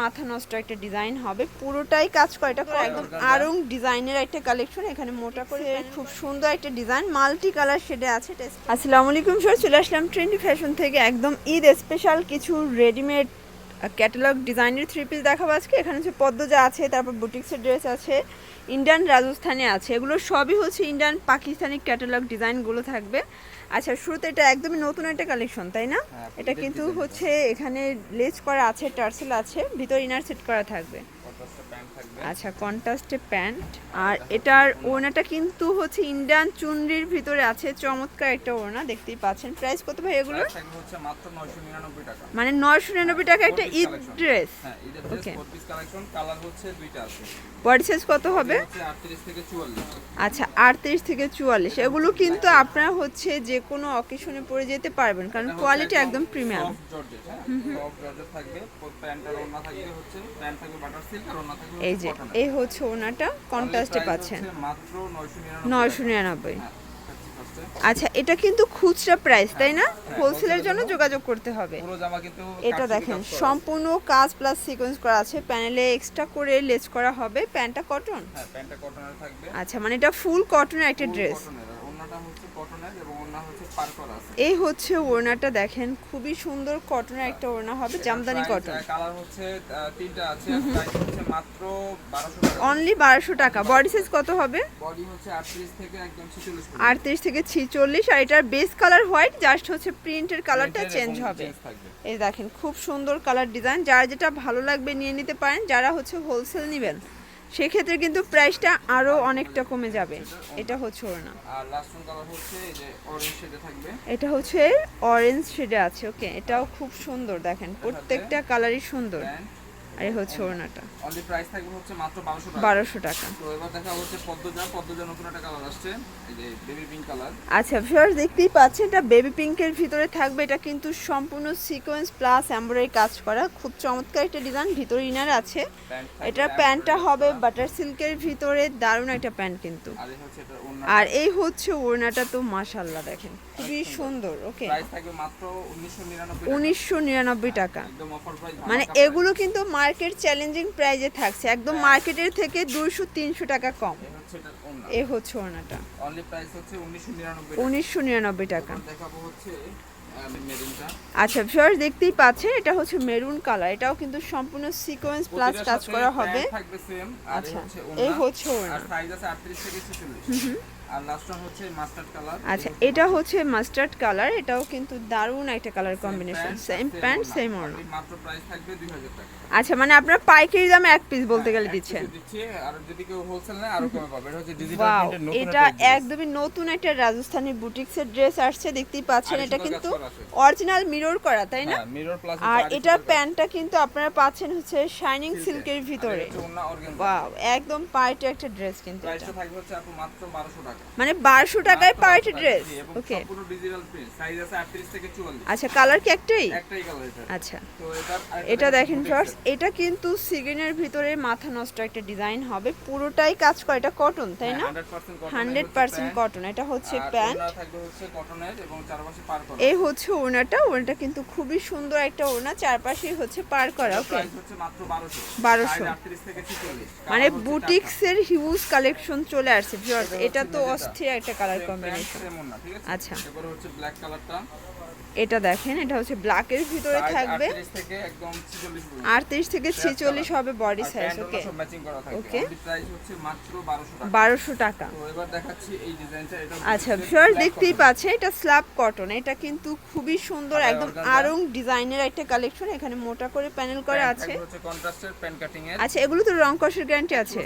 মাথা নষ্ট একটা ডিজাইন হবে। পুরোটাই কাজ করে এটা একদম আরং ডিজাইনের একটা কালেকশন এখানে মোটা করে খুব সুন্দর একটা ডিজাইন মাল্টি কালার শেডে আছে আসসালামু আলাইকুম স্যার চলে আসলাম ট্রেন্ডি ফ্যাশন থেকে একদম ঈদ স্পেশাল কিছু রেডিমেড ক্যাটালগ ডিজাইনের থ্রি পিস দেখাবো আজকে। এখানে হচ্ছে পদ্মজা আছে তারপর বুটিক্সের ড্রেস আছে ইন্ডিয়ান রাজস্থানে আছে। এগুলো সবই হচ্ছে ইন্ডিয়ান পাকিস্তানি ক্যাটালগ ডিজাইনগুলো থাকবে। আচ্ছা শুরুতে এটা একদমই নতুন একটা কালেকশন তাই না? হ্যাঁ, এটা কিন্তু হচ্ছে এখানে লেস করা আছে টার্সেল আছে ভিতর ইনার সেট করা থাকবে। আচ্ছা কন্ট্রাস্টে প্যান্ট আর এটার ওড়নাটা কিন্তু হচ্ছে ইন্ডিয়ান চুনরির ভিতরে আছে চমৎকার একটা ওড়না দেখতেই পাচ্ছেন। প্রাইস কত ভাই এগুলো প্রাইস থাকবে হচ্ছে মাত্র 999 টাকা। মানে নয়শো নিরানব্বই টাকা একটা ঈদ ড্রেস বডি সাইজ কত হবে? হচ্ছে 38 থেকে 44 আচ্ছা আটত্রিশ থেকে চুয়াল্লিশ। এগুলো কিন্তু আপনারা হচ্ছে যে কোনো অকেশনে পরে যেতে পারবেন কারণ কোয়ালিটি একদম প্রিমিয়াম হ্যাঁ থাকবে। থাকবে হচ্ছে প্যান্ট থাকবে বাটার সিল্ক এই যে। এই হচ্ছে ওনাটা কন্ট্রাস্টে পাচ্ছেন। হচ্ছে মাত্র 999 নয়শো নিরানব্বই। হ্যাঁ। আচ্ছা এটা কিন্তু খুচরা প্রাইস তাই না? হ্যাঁ, হোলসেলের জন্য যোগাযোগ করতে হবে। এটা দেখেন সম্পূর্ণ কাজ প্লাস সিকোয়েন্স করা আছে। প্যানেলে এক্সট্রা করে লেস করা হবে। প্যান্টটা কটন হ্যাঁ আচ্ছা মানে এটা ফুল কটনের একটা ড্রেস ওড়নাটা হচ্ছে কটনের এবং ওড়না হচ্ছে পার করা আছে। এই হচ্ছে ওড়নাটা দেখেন খুবই সুন্দর কটনের একটা ওড়না হবে জামদানি কটন কালার হচ্ছে তিনটা আছে প্রাইস হচ্ছে মাত্র 1200 টাকা। অনলি বারোশো টাকা। বডি সাইজ কত হবে? বডি হচ্ছে 38 থেকে একদম 46 পর্যন্ত। আটত্রিশ থেকে ছিচল্লিশ আর এটার বেস কালার হোয়াইট জাস্ট হচ্ছে প্রিন্টের কালারটা চেঞ্জ হবে। এই দেখেন খুব সুন্দর কালার ডিজাইন যার যেটা ভালো লাগবে নিয়ে নিতে পারেন যারা হচ্ছে হোলসেল নেবেন। সেক্ষেত্রে কিন্তু প্রাইসটা আরও অনেকটা কমে যাবে। এটা হচ্ছে ওর না লাস্ট কালার হচ্ছে এই যে অরেঞ্জ শেডে থাকবে। এটা হচ্ছে অরেঞ্জ শেডে আছে ওকে এটাও খুব সুন্দর দেখেন। প্রত্যেকটা কালারই সুন্দর। আর এই হচ্ছে ওড়নাটা। অনলি প্রাইস থাকবে হচ্ছে মাত্র 1200 টাকা। বারোশো টাকা। তো এবার দেখা হচ্ছে পদ্মজা। পদ্মজা নতুন একটা কালার আসছে। এই যে বেবি পিঙ্ক কালার আচ্ছা ভিউয়ার্স দেখতেই পাচ্ছেন এটা বেবি পিঙ্কের ভিতরে থাকবে। এটা কিন্তু সম্পূর্ণ সিকোয়েন্স প্লাস এমব্রয়ডারি কাজ করা। খুব চমৎকার একটা ডিজাইন ভিতরে ইনার আছে। এটা প্যান্টটা হবে বাটার সিল্কের ভিতরে। দারুণ একটা প্যান্ট কিন্তু। আর এই হচ্ছে এটা ওড়না আর এই হচ্ছে ওড়নাটা তো মাশাল্লাহ দেখেন। খুবই সুন্দর। ওকে প্রাইস থাকবে মাত্র 1999 টাকা। উনিশশো নিরানব্বই টাকা। একদম অফার প্রাইস মানে এগুলো কিন্তু মার্কেট চ্যালেঞ্জিং প্রাইজে থাকছে। একদম মার্কেটের থেকে দুইশো তিনশো টাকা কম। এ হচ্ছে 1999 উনিশশো নিরানব্বই টাকা। আচ্ছা ভিউয়ার্স দেখতেই পাচ্ছেন এটা হচ্ছে মেরুন কালার এটাও কিন্তু সম্পূর্ণ সিকোয়েন্স প্লাস কাজ করা হবে। আচ্ছা, এই হচ্ছে। আর সাইজ আছে 38 থেকে 46 আর লাস্ট হচ্ছে মাস্টার্ড কালার আচ্ছা এটা হচ্ছে মাস্টার্ড কালার এটাও কিন্তু দারুণ একটা colour combination same pant same ওড়না মাত্র প্রাইস থাকবে 2000 টাকা। আচ্ছা মানে আপনারা পাইকারি দামে এক পিস বলতে গেলে দিচ্ছেন। পিসে দিচ্ছি আর যদি কেউ হোলসেল নেয় আরও কমে পাবে। এটা হচ্ছে ডিজিটাল প্রিন্টের নতুন এটা একদমই নতুন একটা রাজস্থানী বুটিক্সের ড্রেস আসছে দেখতেই পাচ্ছেন এটা কিন্তু। অরিজিনাল মিরর করা তাই না? হ্যাঁ মিরর প্লাস আর এটার প্যান্টটা কিন্তু আপনারা পাচ্ছেন হচ্ছে শাইনিং সিল্কের ভিতরে। ওয়াও একদম পার্টি একটা ড্রেস কিন্তু এটা। প্রাইসটা থাকবে হচ্ছে মাত্র 1200 টাকা। মানে বারোশো টাকায় পার্টি ড্রেস। ওকে সম্পূর্ণ ডিজিটাল প্রিন্ট সাইজ আছে 38 থেকে 44 আচ্ছা কালার কি একটাই? একটাই কালার এটা। আচ্ছা। তো এটা দেখেন set। এটা কিন্তু সিগিনের ভিতরে মাথা নষ্ট একটা ডিজাইন হবে। পুরোটাই কাজ করে এটা কটন তাই না? হ্যাঁ, 100% হান্ড্রেড পার্সেন্ট কটন এটা হচ্ছে প্যান্ট থাকবে হচ্ছে কটনের এবং চারপাশে পার করা। এই হচ্ছে ওড়নাটা ওড়নাটা কিন্তু খুবই সুন্দর একটা ওনা চারপাশেই হচ্ছে পার করা ওকে প্রাইস হচ্ছে মাত্র 1200 1200 থেকে 46 মানে বুটিক্সের হিউজ কালেকশন চলে আসছে ভিউয়ার্স এটা তো অস্থির একটা কালার কম্বিনেশন? আচ্ছা। এরপরে হচ্ছে ব্ল্যাক কালারটা এটা দেখেন এটা হচ্ছে ব্ল্যাকের ভিতরে থাকবে। 38 থেকে 46 আটত্রিশ থেকে ছেচল্লিশ হবে body size okay. Only price হচ্ছে মাত্র 1200 টাকা। তো এবার দেখাচ্ছি এই ডিজাইনটা এটা আচ্ছা ভিউয়ার দেখতেই পাচ্ছেন এটা স্ল্যাব কটন এটা কিন্তু খুবই সুন্দর একদম। আরং ডিজাইনের একটা কালেকশন এখানে মোটা করে প্যানেল করা আছে। হচ্ছে কন্ট্রাস্টের প্যান্ট কাটিং এর আচ্ছা এগুলো তো রং কষের গ্যারান্টি আছে।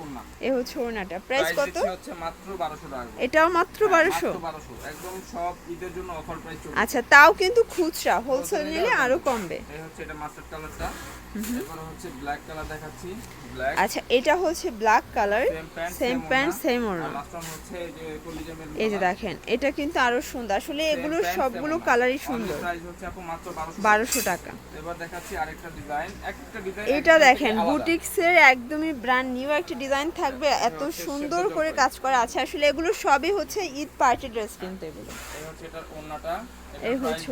ওড়না। এ হচ্ছে ওড়নাটা। প্রাইস প্রাইস কত? হচ্ছে মাত্র 1200 টাকা এটাও মাত্র হ্যাঁ, বারোশো? মাত্র 1200 একদম সব ঈদের জন্য অফার প্রাইস চলছে। আচ্ছা তাও কিন্তু খুচরা হোলসেল নিলে আরও কমবে। এই হচ্ছে এটা মাস্টার্ড কালারটা এরপর হচ্ছে ব্ল্যাক কালার দেখাচ্ছি। ব্ল্যাক আচ্ছা এটা হচ্ছে black colour same pant same ওড়না। এই যে দেখেন এটা কিন্তু আরও সুন্দর। আসলে এগুলো সবগুলো কালারই সুন্দর। প্রাইস হচ্ছে আপু মাত্র 1200 বারোশো টাকা। এবার দেখাচ্ছি আরেকটা ডিজাইন একটা ডিজাইন এটা দেখেন বুটিক্সের একদমই ব্র্যান্ড নিউ একটা ডিজাইন থাকবে। এত সুন্দর করে কাজ করা আছে। আসলে এগুলো সবই হচ্ছে ঈদ পার্টি ড্রেস কিন্তু এগুলো। এই হচ্ছে এটার ওড়না ওড়নাটা এই হচ্ছে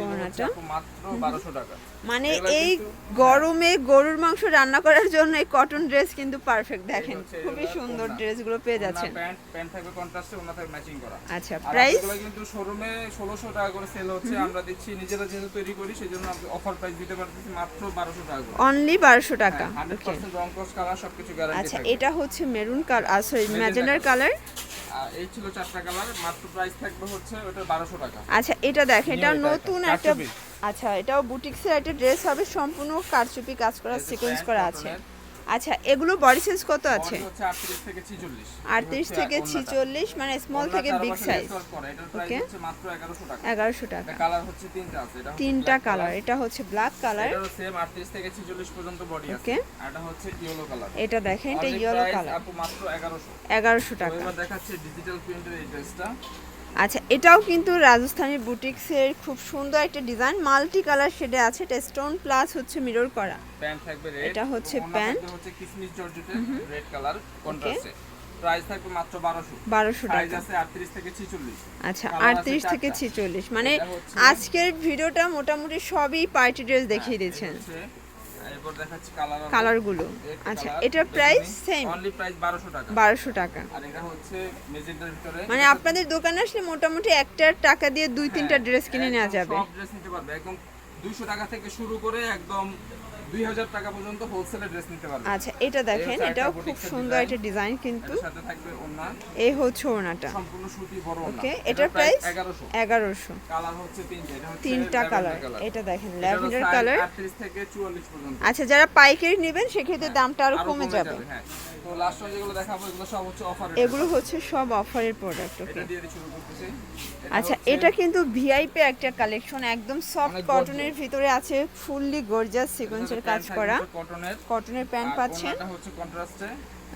টাকা। মানে এই গরমে গরুর মাংস রান্না করার জন্য এই কটন ড্রেস কিন্তু পারফেক্ট দেখেন। খুবই সুন্দর ওড়না। ড্রেসগুলো পেয়ে যাচ্ছেন। প্যান্ট প্যান্ট থাকবে কন্ট্রাস্টে ওড়না থাকবে ম্যাচিং করা। আচ্ছা প্রাইস এগুলো কিন্তু শোরুমে ষোলোশো টাকা করে সেল হচ্ছে। আমরা দিচ্ছি নিজেরা যেহেতু তৈরি করি সেই জন্য অফার প্রাইস দিতে পারতেছি মাত্র বারোশো টাকা করে। অনলি বারোশো টাকা। হান্ড্রেড ওকে পার্সেন্ট রং কস কালার সবকিছু গ্যারান্টি আচ্ছা এটা হচ্ছে মেরুন কালার সরি Magenta ম্যাজেন্ডার color। কালার এই ছিল চারটা কালার মাত্র প্রাইস থাকবে হচ্ছে ওটা 1200 টাকা। আচ্ছা এটা দেখেন এটা নতুন একটা আচ্ছা এটাও বুটিক্সের একটা ড্রেস হবে সম্পূর্ণ কারচুপি কাজ করা সিকোয়েন্স করা আছে। আচ্ছা এগুলো বডি সাইজ কত আছে? 38 থেকে 46 আটত্রিশ থেকে ছিচল্লিশ মানে স্মল থেকে বিগ সাইজ. হচ্ছে মাত্র 1100 টাকা। টাকা। কালার হচ্ছে তিনটা আছে এটা তিনটা কালার এটা হচ্ছে ব্ল্যাক কালার এটারও সেম 38 থেকে 46 পর্যন্ত বডি আছে. এটা হচ্ছে ইয়েলো কালার এটা দেখেন এটা ইয়েলো কালার আপু মাত্র 1100 এগারোশো তো টাকা। এবার দেখাচ্ছে ডিজিটাল প্রিন্টের এই ড্রেসটা আচ্ছা এটাও কিন্তু রাজস্থানী বুটিক্সের খুব সুন্দর একটা ডিজাইন। মাল্টি কালার শেডে আছে এটা স্টোন প্লাস হচ্ছে মিরর করা। প্যান্ট থাকবে রেড এটা হচ্ছে pant। হচ্ছে কিসমিস জর্জেটের রেড কালার কন্ট্রাস্টে। প্রাইস থাকবে মাত্র 1200 বারোশো সাইজ টাকা আছে 38 থেকে 46 আচ্ছা Colour আছে আটত্রিশ থেকে চারটা। ছিচল্লিশ। মানে আজকের ভিডিওটা মোটামুটি সবই পার্টি ড্রেস দেখিয়ে দিয়েছেন। এরপর দেখাচ্ছি কালার কালারগুলো আচ্ছা এটার প্রাইস সেম অনলি প্রাইস 1200 টাকা। 1200 টাকা। আর এটা হচ্ছে মেজেন্টার ভিতরে। মানে আপনাদের দোকানে আসলে মোটামুটি একটা টাকা দিয়ে দুই তিনটা ড্রেস কিনে নেওয়া হ্যাঁ, যাবে। সব ড্রেস নিতে পারবে। একদম 200 টাকা থেকে শুরু করে একদম 2000 টাকা পর্যন্ত হোলসেলে ড্রেস নিতে পারবে। আচ্ছা এটা দেখেন এটাও খুব সুন্দর একটা ডিজাইন কিন্তু সাথে থাকবে ওন্না এই হচ্ছে ওনাটা সম্পূর্ণ সুতি বড় ওকে এটার প্রাইস 1100 এগারোশো। কালার হচ্ছে তিনটা এটা হচ্ছে তিনটা কালার। এটা দেখেন ল্যাভেন্ডার কালার। 38 থেকে 44 পর্যন্ত। আচ্ছা যারা পাইকারি নেবেন সেক্ষেত্রে দামটা আরও কমে যাবে। হ্যাঁ। তো লাস্ট যেগুলো দেখাবো এগুলো সব হচ্ছে অফার এগুলো হচ্ছে সব অফারের প্রোডাক্ট ওকে এটা দিয়ে শুরু করতেছি। আচ্ছা এটা কিন্তু ভিআইপি একটা কালেকশন একদম সফট কটনের ভিতরে আছে ফুললি গর্জাস সিকোয়েন্সের কাজ করা। কটনের কটনের প্যান্ট পাচ্ছেন। হচ্ছে কন্ট্রাস্টে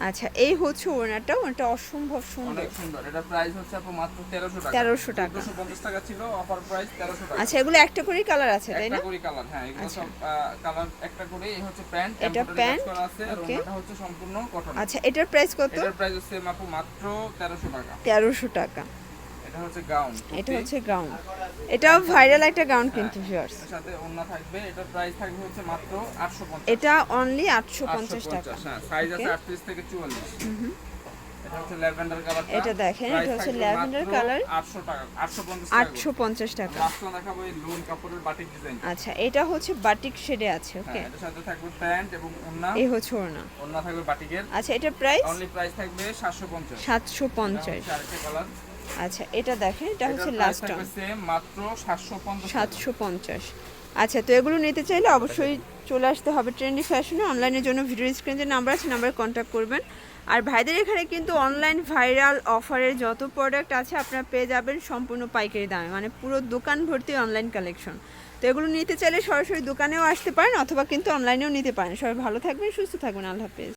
আচ্ছা এই হচ্ছে ওনাটা ওটা অসম্ভব সুন্দর। সুন্দর। এটা প্রাইস হচ্ছে আপু মাত্র 1300 টাকা। 1300 টাকা। 250 টাকা ছিল অফার প্রাইস 1300 টাকা। আচ্ছা এগুলো একটা করেই কালার আছে তাই না? একটা করে কালার হ্যাঁ এগুলো আচ্ছা। সব কালার একটা করে এই হচ্ছে প্যান্ট এটা pant, করা আছে আর. ওড়নাটা হচ্ছে সম্পূর্ণ কটন আচ্ছা এটার প্রাইস কত? এটার প্রাইস হচ্ছে আপু মাত্র 1300 টাকা। তেরোশো টাকা। এটা হচ্ছে গাউন এটা হচ্ছে গাউন এটাও ভাইরাল একটা গাউন কিন্তু ভিউয়ার্স সাথে ওড়না থাকবে এটার প্রাইস থাকবে হচ্ছে মাত্র 850 এটা অনলি আটশো পঞ্চাশ টাকা। হ্যাঁ সাইজ আছে 38 থেকে 44 এটা হচ্ছে ল্যাভেন্ডার কালার এটা দেখেন, এটা হচ্ছে lavender colour। 800 টাকা 850 টাকা। দেখাবো এই লোন কাপড়ের বাটিক ডিজাইন আচ্ছা এটা হচ্ছে বাটিক শেডে আছে ওকে হ্যাঁ এটার সাথে থাকবে প্যান্ট এবং ওড়না। এই হচ্ছে ওনা ওড়না থাকবে বাটিকের আচ্ছা এটা প্রাইস অনলি প্রাইস থাকবে 750 সাতশো পঞ্চাশ। আরেকটা কালার আচ্ছা এটা দেখেন এটা হচ্ছে লাস্ট মাত্র 750 সাতশো পঞ্চাশ। আচ্ছা তো এগুলো নিতে চাইলে অবশ্যই চলে আসতে হবে ট্রেন্ডি ফ্যাশনে অনলাইনের জন্য ভিডিও স্ক্রিনে যে নাম্বার আছে নাম্বারে কন্ট্যাক্ট করবেন। আর ভাইদের এখানে কিন্তু অনলাইন ভাইরাল অফারের যত প্রোডাক্ট আছে আপনারা পেয়ে যাবেন সম্পূর্ণ পাইকারি দামে। মানে পুরো দোকান ভর্তি অনলাইন কালেকশন তো এগুলো নিতে চাইলে সরাসরি দোকানেও আসতে পারেন অথবা কিন্তু অনলাইনেও নিতে পারেন। সবাই ভালো থাকবেন সুস্থ থাকবেন। আল্লাহ হাফেজ।